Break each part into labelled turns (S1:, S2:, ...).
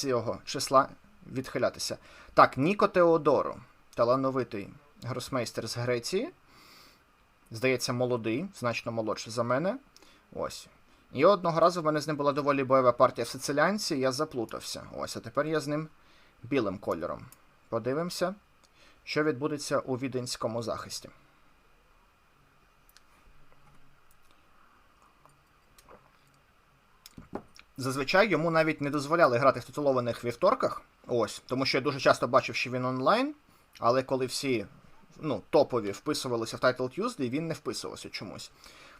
S1: цього числа відхилятися. Так, Ніко Теодоро, талановитий гросмейстер з Греції. Здається, молодий, значно молодший за мене. Ось. І одного разу в мене з ним була доволі бойова партія в сициліанці, і я заплутався. Ось, а тепер я з ним білим кольором. Подивимося, що відбудеться у віденському захисті. Зазвичай йому навіть не дозволяли грати в титулованих вівторках. Ось, тому що я дуже часто бачив, що він онлайн, але коли всі ну, топові вписувалися в Title Tuesday, він не вписувався чомусь.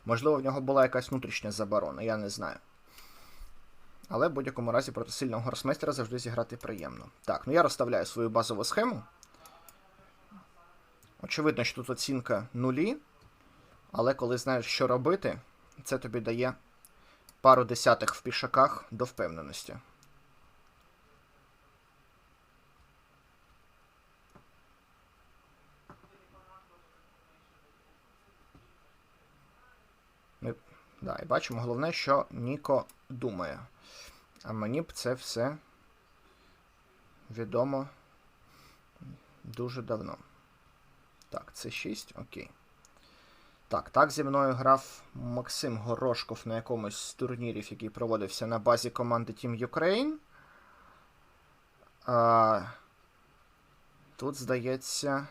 S1: Можливо, в нього була якась внутрішня заборона, я не знаю. Але в будь-якому разі проти сильного гросмейстера завжди зіграти приємно. Так, ну я розставляю свою базову схему. Очевидно, що тут оцінка нулі, але коли знаєш, що робити, це тобі дає пару десятих в пішаках до впевненості. Ми, да, і бачимо головне, що Ніко думає. А мені б це все відомо дуже давно. Так, це 6, окей. Так, так зі мною грав Максим Горошков на якомусь з турнірів, який проводився на базі команди Team Ukraine. А, Тут, здається.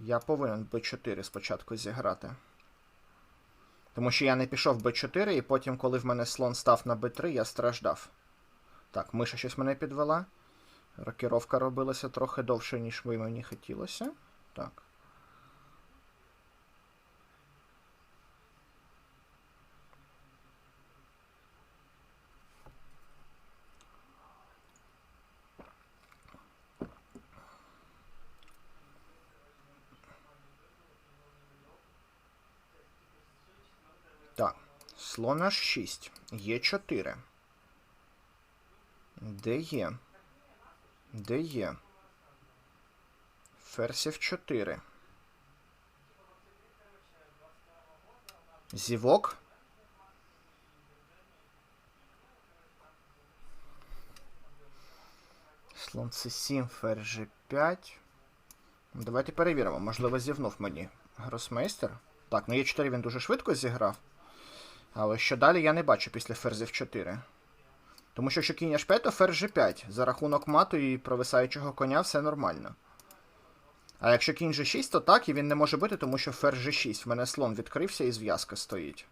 S1: Я повинен b4 спочатку зіграти. Тому що я не пішов b4, і потім, коли в мене слон став на b3, я страждав. Так, миша щось мене підвела. Рокіровка робилася трохи довше, ніж би мені хотілося. Так. Так, слон H6. Є 4. Де є? Де є? Ферзь 4. Зівок. Слон С7, ферзь G5. Давайте перевіримо. Можливо, зівнув мені гросмейстер. Так, ну Е4 він дуже швидко зіграв. Але що далі я не бачу після ферзів 4. Тому що якщо кінь H5, то ферзь G5. За рахунок мату і провисаючого коня все нормально. А якщо кінь G6, то так, і він не може бити, тому що ферзь G6. В мене слон відкрився і зв'язка стоїть.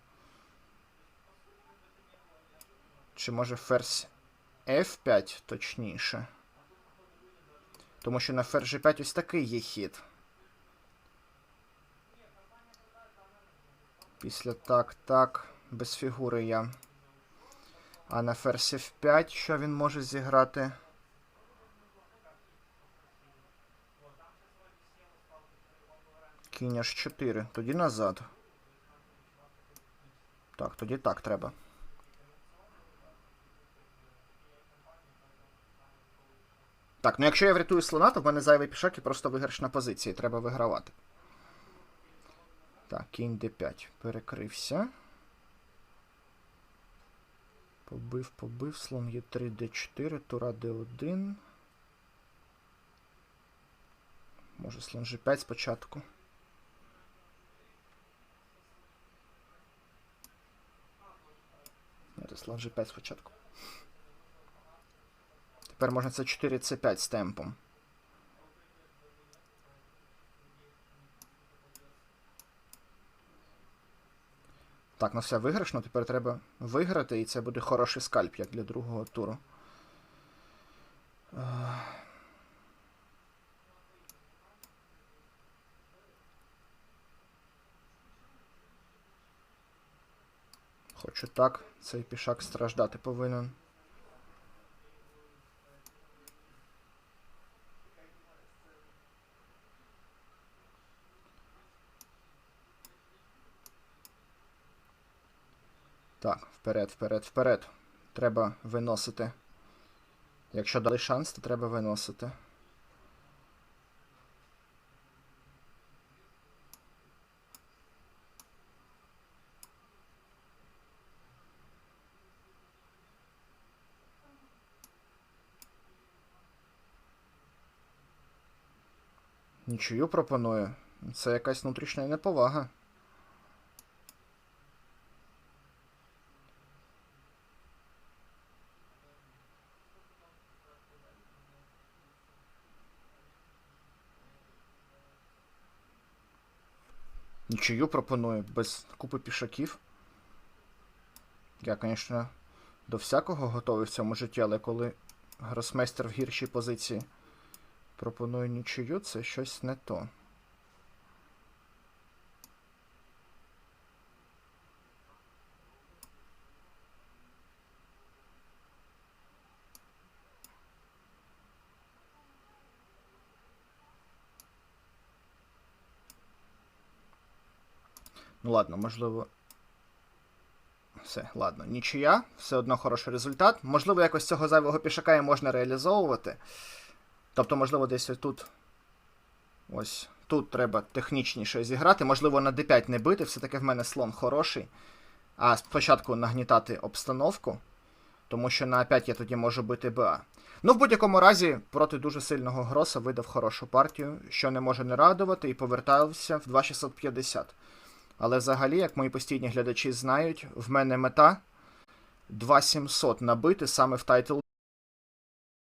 S1: Чи може ферзь F5 точніше? Тому що на ферзь G5 ось такий є хід. Після так, так, без фігури я. А на ферзь F5 що він може зіграти? Кінь H4. Тоді назад. Так, тоді так треба. Так, ну якщо я врятую слона, то в мене зайвий пішак і просто виграшна позиція. Треба вигравати. Так, кінь d5 перекрився. Побив, побив, слон є 3 d4, тура d1. Може слон g5 спочатку. Ні, це слон g5 спочатку. Тепер можна це 4 c5 з темпом. Так, ну все виграшно, тепер треба виграти, і це буде хороший скальп, як для другого туру. Хочу так, цей пішак страждати повинен. Так, вперед, вперед, вперед. Треба виносити. Якщо дали шанс, то треба виносити. Нічую пропоную. Це якась внутрішня неповага. Нічию пропоную без купи пішаків. Я, звісно, до всякого готовий в цьому житті, але коли гросмейстер в гіршій позиції пропонує нічию, це щось не то. Ну ладно, можливо. Все, ладно, нічия, все одно хороший результат. Можливо, якось цього зайвого пішака і можна реалізовувати. Тобто, можливо, десь тут. Ось тут треба технічніше зіграти. Можливо, на d5 не бити, все-таки в мене слон хороший. А спочатку нагнітати обстановку, тому що на А5 я тоді можу бити БА. Ну, в будь-якому разі, проти дуже сильного гроса видав хорошу партію, що не може не радувати, і повертався в 2650. Але взагалі, як мої постійні глядачі знають, в мене мета 2700 набити саме в тайтл